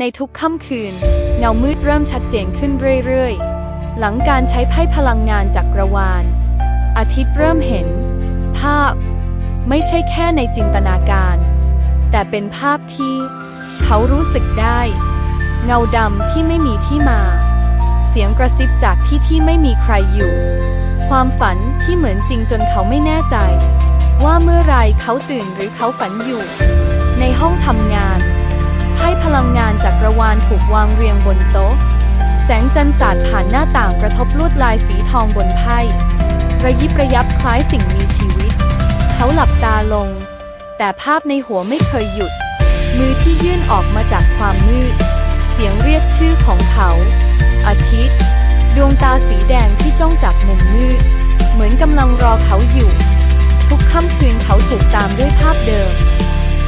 ในทุกค่ำคืน เงามืดเริ่มชัดเจนขึ้นเรื่อยๆ หลังการใช้ไพ่พลังงานจากกระวานอาทิตย์เริ่มเห็น ภาพ ไม่ใช่แค่ในจินตนาการ แต่เป็นภาพที่ เขารู้สึกได้ เงาดำที่ไม่มีที่มา เสียงกระซิบจากที่ที่ไม่มีใครอยู่ ความฝันที่เหมือนจริงจนเขาไม่แน่ใจ ว่าเมื่อไรเขาตื่นหรือเขาฝันอยู่ ในห้องทำงาน ไพ่พลังงานจากกระวานถูกวางเรียงบนโต๊ะ แสงจันทร์สาดผ่านหน้าต่างกระทบลวดลายสีทองบนไพ่ระยิบระยับคล้ายสิ่งมีชีวิต เขาหลับตาลง แต่ภาพในหัวไม่เคยหยุด มือที่ยื่นออกมาจากความมืด เสียงเรียกชื่อของเขา อาทิตย์ ดวงตาสีแดงที่จ้องจากมุมมืด เหมือนกำลังรอเขาอยู่ ทุกค่ำคืนเขาถูกตามด้วยภาพเดิม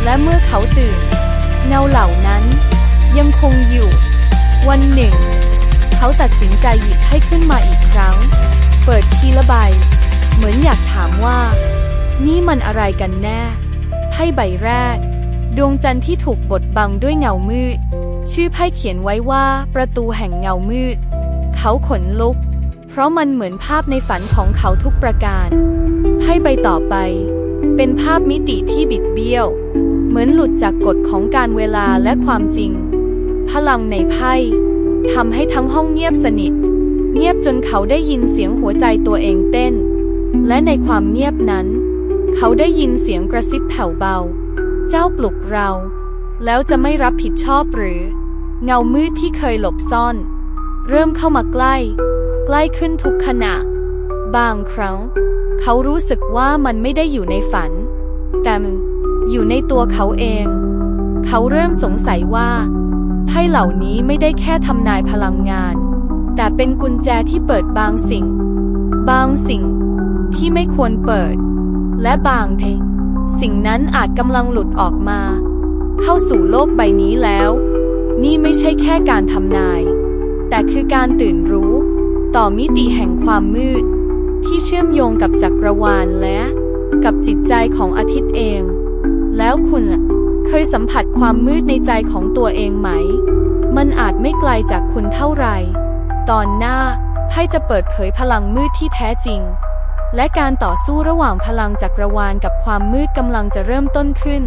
และเมื่อเขาตื่น เงาเหล่านั้นยังคงอยู่ วันหนึ่ง เขาตัดสินใจหยิบให้ขึ้นมาอีกครั้ง เปิดทีละใบ เหมือนอยากถามว่า นี่มันอะไรกันแน่ไพ่ใบแรก ดวงจันทร์ที่ถูกบดบังด้วยเงามืด ชื่อไพ่เขียนไว้ว่าประตูแห่งเงามืด เขาขนลุก เพราะมันเหมือนภาพในฝันของเขาทุกประการไพ่ใบต่อไป เป็นภาพมิติที่บิดเบี้ยว มือนหลุดจากกฎของการเวลาและความจริง พลังในไพ่ทำให้ทั้งห้องเงียบสนิท เงียบจนเขาได้ยินเสียงหัวใจตัวเองเต้น และในความเงียบนั้น เขาได้ยินเสียงกระซิบแผ่วเบา เจ้าปลุกเรา แล้วจะไม่รับผิดชอบหรือ เงามืดที่เคยหลบซ่อน เริ่มเข้ามาใกล้ ใกล้ขึ้นทุกขณะ บางครั้ง เขารู้สึกว่ามันไม่ได้อยู่ในฝัน แต่มัน อยู่ในตัวเขาเอง เขาเริ่มสงสัยว่าไพ่เหล่านี้ไม่ได้แค่ทำนายพลังงาน แต่เป็นกุญแจที่เปิดบางสิ่ง บางสิ่งที่ไม่ควรเปิด และบางทีสิ่งนั้นอาจกำลังหลุดออกมา เข้าสู่โลกใบนี้แล้ว นี่ไม่ใช่แค่การทำนาย แต่คือการตื่นรู้ ต่อมิติแห่งความมืด ที่เชื่อมโยงกับจักรวาลและ กับจิตใจของอาทิตย์เอง แล้วคุณเคยสัมผัสความมืดในใจของตัวเองไหม มันอาจไม่ไกลจากคุณเท่าไหร่ ตอนหน้าไพ่จะเปิดเผยพลังมืดที่แท้จริง และการต่อสู้ระหว่างพลังจักรวาลกับความมืดกำลังจะเริ่มต้นขึ้น